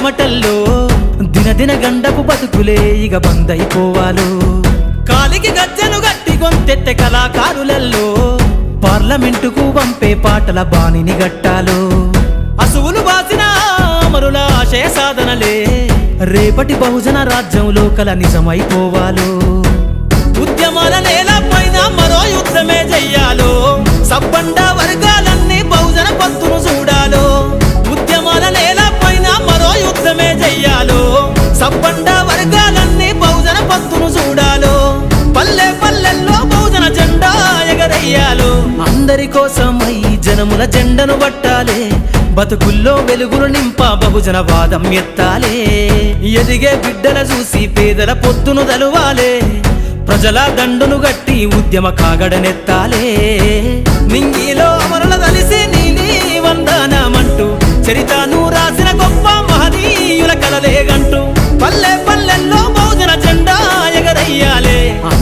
చెమటల్లో దినదిన గండపు బతుకులే ఇక బందైపోవాలో కాలికి గజ్జను గట్టి గొంతెత్తే కళాకారులల్లో పార్లమెంటుకు పంపే పాటల బాణిని గట్టాలో. అసువులు బాసిన అమరుల ఆశయ సాధనలే రేపటి బహుజన రాజ్యంలో కల నిజమైపోవాలో. సబ్బండ వర్గాలన్నీ బహుజన పత్తును చూడాలో. పల్లె పల్లెల్లో బహుజన జెండా ఎగరయ్యాలో. అందరి కోసమై జనముల జెండను పట్టాలే. బతుకుల్లో వెలుగులు నింప బహుజన వాదం ఎత్తాలే. ఎదిగే బిడ్డల చూసి పేదల పొత్తును దలువాలే ప్రజల దండును గట్టి ఉద్యమ కాగడనెత్తాలే. నింగిలో అమరుల కలిసి నీ వందనమంటూ చరితాన